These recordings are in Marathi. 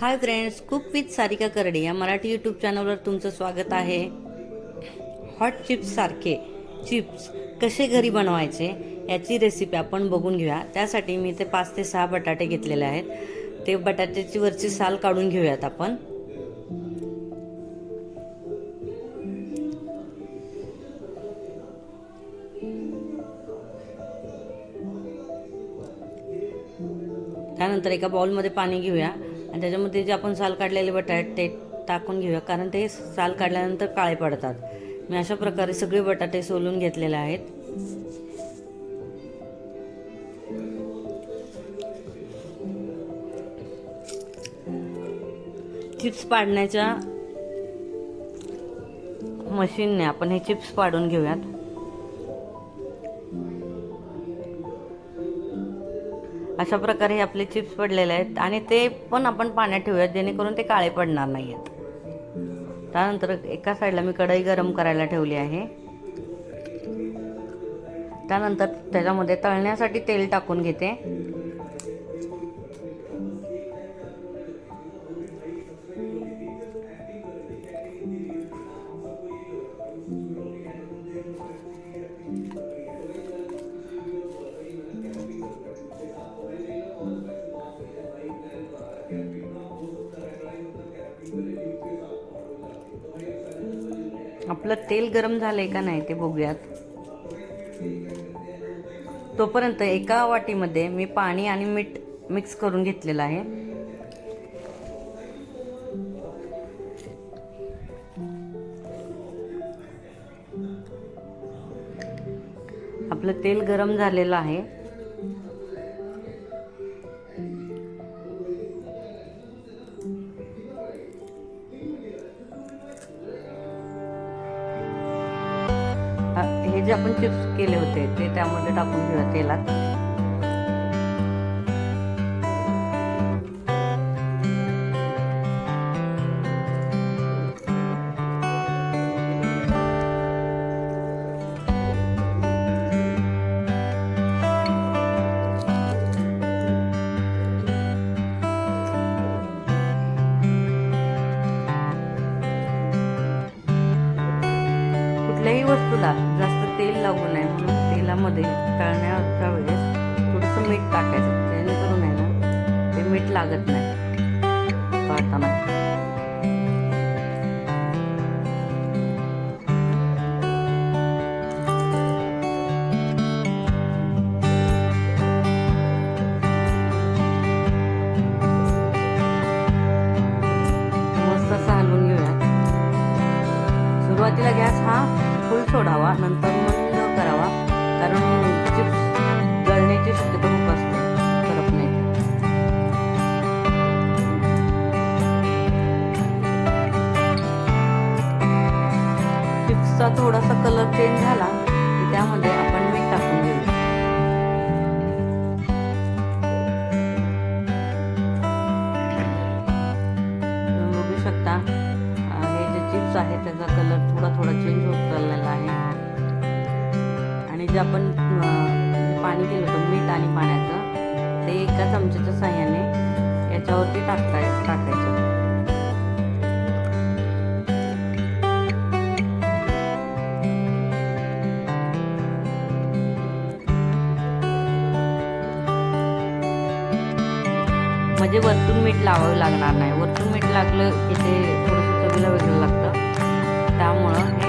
Hi friends cook with Sarika Karde या मराठी यूट्यूब चॅनलवर तुमचं स्वागत आहे. हॉट चिप्ससारखे चिप्स कसे घरी बनवायचे याची रेसिपी आपण बघून घेऊया. त्यासाठी मी ते पाच ते सहा बटाटे घेतलेले आहेत. ते बटाट्याची वरची साल काढून घेऊयात आपण. त्यानंतर एका बाउलमध्ये पाणी घेऊया. आणि त्याच्यामध्ये जे आपण साल काढलेले बटाटे ते टाकून घेऊया. कारण ते साल काढल्यानंतर काळे पडतात. मी अशा प्रकारे सगळे बटाटे सोलून घेतलेले आहेत. चिप्स पाडण्याच्या मशीनने आपण हे चिप्स पाडून घेऊयात. अशा प्रकारे हे आपले चिप्स पडलेले आहेत आणि ते पण आपण पाण्यात ठेवूयात जेणेकरून ते काळे पडणार नाही आहेत त्यानंतर एका साईडला मी कढई गरम करायला ठेवली आहे. त्यानंतर त्याच्यामध्ये तळण्यासाठी तेल टाकून घेते. आपलं तेल गरम झालंय का नाही ते बघूयात. तोपर्यंत एका वाटीमध्ये मी पाणी आणि मीठ मिक्स करून घेतलेलं आहे. आपलं तेल गरम झालेलं आहे. हे जे आपण चिप्स केले होते ते त्यामध्ये टाकून घेऊया तेलात. वस्तूला जास्त तेल लागू नये म्हणून तेलामध्ये तळण्याच्या वेळेस थोडंसं मीठ टाकायचं जेणेकरून आहे ना ते मीठ लागत नाही. तळताना मस्त घेऊया. सुरुवातीला गॅस हा फुल सोडावा नंतर मंद करावा कारण चिप्स गळण्याची शक्यता खूप असते. नाही. चिप्सचा थोडासा कलर चेंज झाला की त्यामध्ये हे आहे त्याचा कलर थोडा थोडा चेंज होत चाललेला आहे. आणि जे आपण पाणी केलं होतं मीठ आणि पाण्याचं ते एका चमच्याच्या साह्याने याच्यावरती टाकताय टाकायचं. म्हणजे वरतून मीठ लावावं लागणार नाही. वरतून मीठ लागलं की ते थोडंसं चवीला वेगळं लागतं. त्यामुळं हे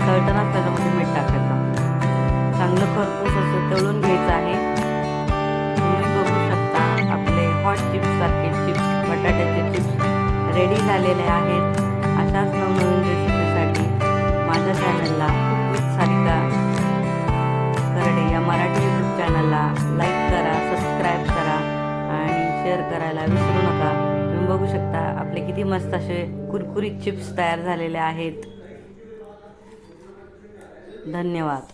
तळताना त्याच्यामध्ये मीठ टाकायचं. चांगलं खरपूस असं तळून घ्यायचं आहे. तुम्ही बघू शकता आपले हॉट चिप्स सारखे चिप्स बटाट्याचे चिप्स रेडी झालेले आहेत. अशाच नवनवीन रेसिपीसाठी माझ्या चॅनलला सारिका करडे या मराठी यूट्यूब चॅनलला लाईक करा सबस्क्राईब करा आणि शेअर करायला विसरू नका. बघू शकता आपले किती मस्त असे कुरकुरीत चिप्स तयार झालेले आहेत. धन्यवाद.